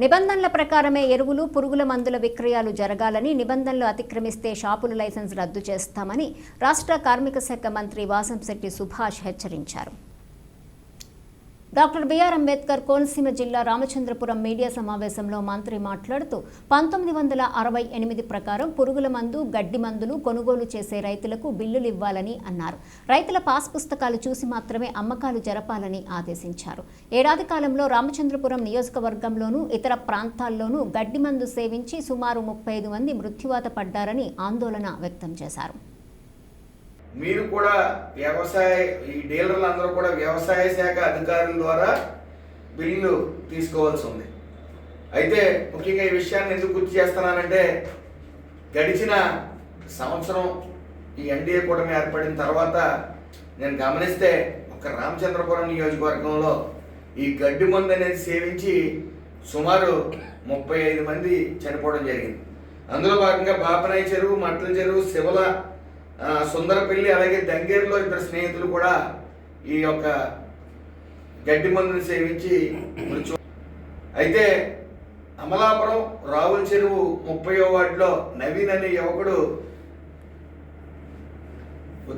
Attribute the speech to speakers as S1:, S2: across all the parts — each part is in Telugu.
S1: నిబంధనల ప్రకారమే ఎరువులు పురుగుల మందుల విక్రయాలు జరగాలని నిబంధనలు అతిక్రమిస్తే షాపుల లైసెన్స్ రద్దు చేస్తామని రాష్ట్ర కార్మిక శాఖ మంత్రి వాసంశెట్టి సుభాష్ హెచ్చరించారు. డాక్టర్ బిఆర్ అంబేద్కర్ కోనసీమ జిల్లా రామచంద్రపురం మీడియా సమావేశంలో మంత్రి మాట్లాడుతూ పంతొమ్మిది వందల అరవై ఎనిమిది ప్రకారం పురుగుల మందు గడ్డి మందులు కొనుగోలు చేసే రైతులకు బిల్లులు ఇవ్వాలని అన్నారు. రైతుల పాస్ పుస్తకాలు చూసి మాత్రమే అమ్మకాలు జరపాలని ఆదేశించారు. ఏడాది కాలంలో రామచంద్రపురం నియోజకవర్గంలోనూ ఇతర ప్రాంతాల్లోనూ గడ్డి మందు సేవించి సుమారు ముప్పై ఐదు మంది మృత్యువాత పడ్డారని ఆందోళన వ్యక్తం చేశారు.
S2: మీరు కూడా వ్యవసాయ ఈ డీలర్లు అందరూ కూడా వ్యవసాయ శాఖ అధికారుల ద్వారా బిల్లు తీసుకోవాల్సి ఉంది. అయితే ముఖ్యంగా ఈ విషయాన్ని ఎందుకు గుర్తు చేస్తున్నానంటే గడిచిన సంవత్సరం ఈ ఎన్డీఏ కూటమి ఏర్పడిన తర్వాత నేను గమనిస్తే ఒక రామచంద్రపురం నియోజకవర్గంలో ఈ గడ్డి మందు అనేది సేవించి సుమారు ముప్పై ఐదు మంది చనిపోవడం జరిగింది. అందులో భాగంగా బాపనాయ చెరువు మట్ల చెరువు శివల సుందరపల్లి అలాగే దంగేరులో ఇద్దరు స్నేహితులు కూడా ఈ యొక్క గడ్డి మందుని సేవించి మృత్యు అయితే అమలాపురం రావుల చెరువు ముప్పయో వార్డులో నవీన్ అనే యువకుడు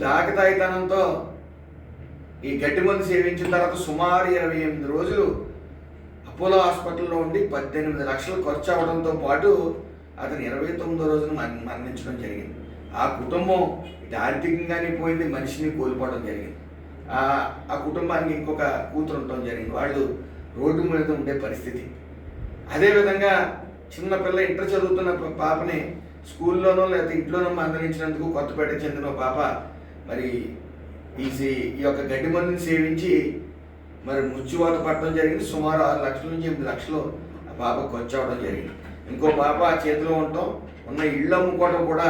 S2: దాకతాయితనంతో ఈ గడ్డి మందు సేవించిన తర్వాత సుమారు ఇరవై ఎనిమిది రోజులు అపోలో హాస్పిటల్లో ఉండి పద్దెనిమిది లక్షలు ఖర్చు అవడంతో పాటు అతను ఇరవై తొమ్మిదో రోజున మరణించడం జరిగింది. ఆ కుటుంబం ఇటు ఆర్థికంగానే పోయింది మనిషిని కోల్పోవడం జరిగింది. ఆ ఆ కుటుంబానికి ఇంకొక కూతురు ఉండటం జరిగింది. వాళ్ళు రోడ్డు మీద ఉండే పరిస్థితి. అదేవిధంగా చిన్నపిల్ల ఇంటర్ చదువుతున్న పాపని స్కూల్లోనో లేకపోతే ఇంట్లోనో మందలించినందుకు కొత్తపేట చెందిన పాప మరి ఈ ఈ యొక్క గడ్డి మందుని సేవించి మరి మృత్యువాత పట్టడం జరిగింది. సుమారు ఆరు లక్షల నుంచి ఎనిమిది లక్షలు ఆ పాప ఖర్చు అవడం జరిగింది. ఇంకో పాప ఆ చేతిలో ఉండటం ఉన్న ఇళ్ళు అమ్ముకోవడం కూడా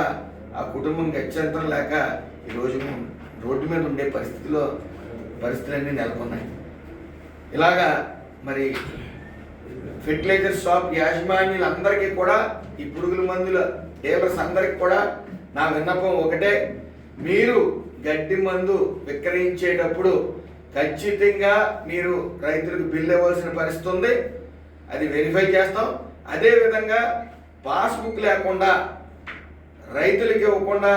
S2: ఆ కుటుంబం గత్యంతరం లేక ఈరోజు రోడ్డు మీద ఉండే పరిస్థితిలో పరిస్థితులన్నీ నెలకొన్నాయి. ఇలాగా మరి ఫెర్టిలైజర్ షాప్ యాజమాన్యులందరికీ కూడా ఈ పురుగుల మందుల డీలర్స్ అందరికి కూడా నా విన్నపం ఒకటే. మీరు గడ్డి మందు విక్రయించేటప్పుడు ఖచ్చితంగా మీరు రైతులకు బిల్ ఇవ్వాల్సిన పరిస్థితి ఉంది. అది వెరిఫై చేస్తాం. అదేవిధంగా పాస్బుక్ లేకుండా రైతులకి ఇవ్వకుండా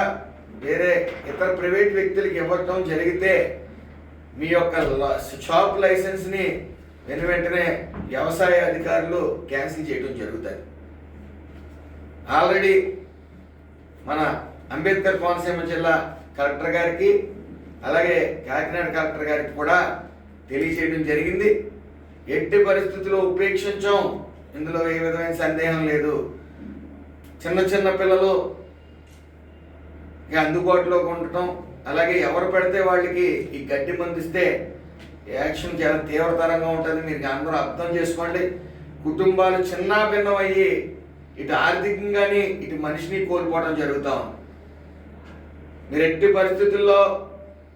S2: వేరే ఇతర ప్రైవేట్ వ్యక్తులకి ఇవ్వటం జరిగితే మీ యొక్క షాప్ లైసెన్స్ని వెను వెంటనే వ్యవసాయ అధికారులు క్యాన్సిల్ చేయడం జరుగుతుంది. ఆల్రెడీ మన అంబేద్కర్ కోనసీమ జిల్లా కలెక్టర్ గారికి అలాగే కాకినాడ కలెక్టర్ గారికి కూడా తెలియజేయడం జరిగింది. ఎట్టి పరిస్థితుల్లో ఉపేక్షించాం. ఇందులో ఏ విధమైన సందేహం లేదు. చిన్న చిన్న పిల్లలు ఇక అందుబాటులోకి ఉండటం అలాగే ఎవరు పెడితే వాళ్ళకి ఈ గడ్డి మందిస్తే యాక్షన్ చాలా తీవ్రతరంగా ఉంటుంది. మీరు అందరూ అర్థం చేసుకోండి. కుటుంబాలు చిన్నాభిన్నం అయ్యి ఇటు ఆర్థికంగాని ఇటు మనిషిని కోల్పోవడం జరుగుతూ ఉంది. మీరు ఎట్టి పరిస్థితుల్లో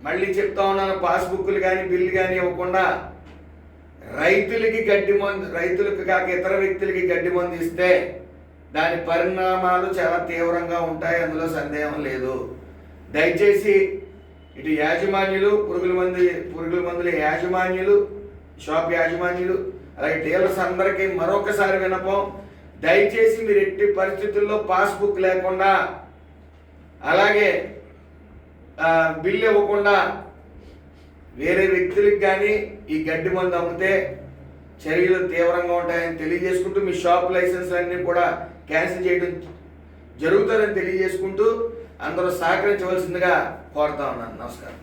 S2: మళ్ళీ చెప్తా ఉన్నాను పాస్బుక్లు కానీ బిల్లు కానీ ఇవ్వకుండా రైతులకి గడ్డి మందు రైతులకు కాక ఇతర వ్యక్తులకి గడ్డి మందు ఇస్తే దాని పరిణామాలు చాలా తీవ్రంగా ఉంటాయి అందులో సందేహం లేదు. దయచేసి ఇటు యాజమాన్యులు పురుగుల మందు పురుగుల మందుల యాజమాన్యులు షాప్ యాజమాన్యులు అలాగే డీలర్స్ అందరికీ మరొకసారి వినపం దయచేసి మీరు ఎట్టి పరిస్థితుల్లో పాస్బుక్ లేకుండా అలాగే బిల్ బిల్లు ఇవ్వకుండా వేరే వ్యక్తులకు కానీ ఈ గడ్డి మందు అమ్మితే చర్యలు తీవ్రంగా ఉంటాయని తెలియజేసుకుంటూ మీ షాప్ లైసెన్స్ అన్నీ కూడా క్యాన్సిల్ చేయడం జరుగుతుందని తెలియజేసుకుంటూ అందరూ సహకరించవలసిందిగా కోరుతా ఉన్నాను. నమస్కారం.